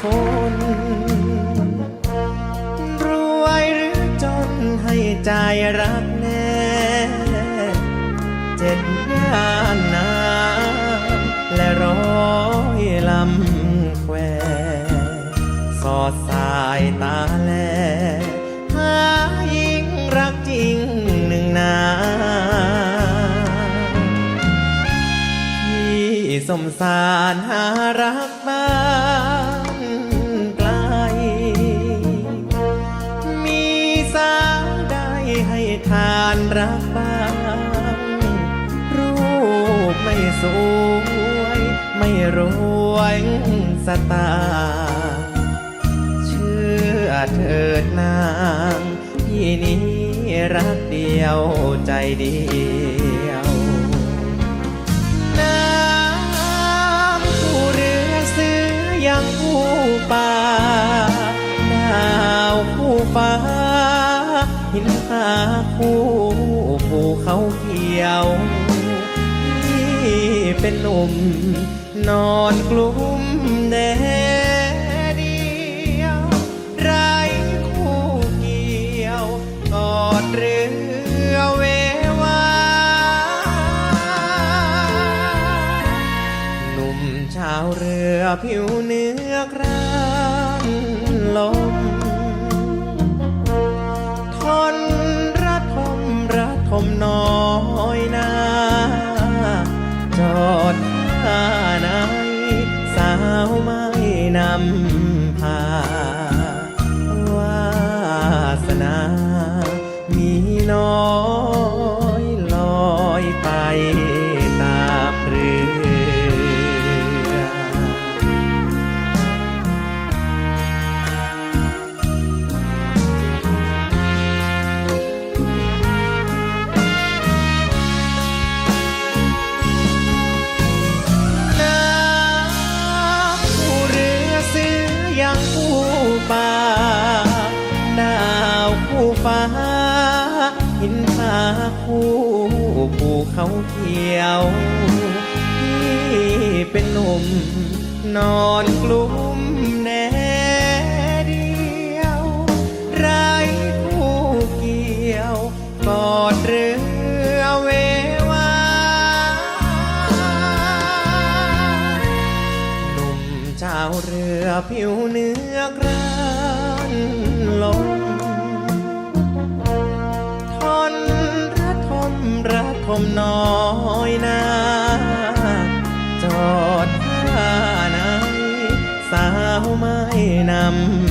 คน รวยหรือจนให้ใจรักแน่ เจ็ดย่านน้ำและร้อยลำแควสอดสายตาแล หายิงรักจริงหนึ่งนาที่สมสารหารักบ้า รักบ้าง รูปไม่สวย ไม่รวยสตางค์เชื่อเถิดนางที่นี้รักเดียวใจเดียวน้ำผู้เรือเสือยังผู้ป่าดาวผู้ฟ้าหินหาคู่ เป็นหนุ่มนอนกลุ้มแดดเดียวไรคู่เกี่ยวกอดเรือเววาหนุ่มชาวเรือผิวเนื้อกรานลม น ฟ้า หินผาคู่ภูเขาเขียวที่เป็นหนุ่ม นอนกลุ้มแน่เดียวไรคู่เกี่ยว กอดเรือเววาหนุ่มชาเรือผิวเนื้อกรา มน้อยนาจอดท่าไหนสาวไม่นำ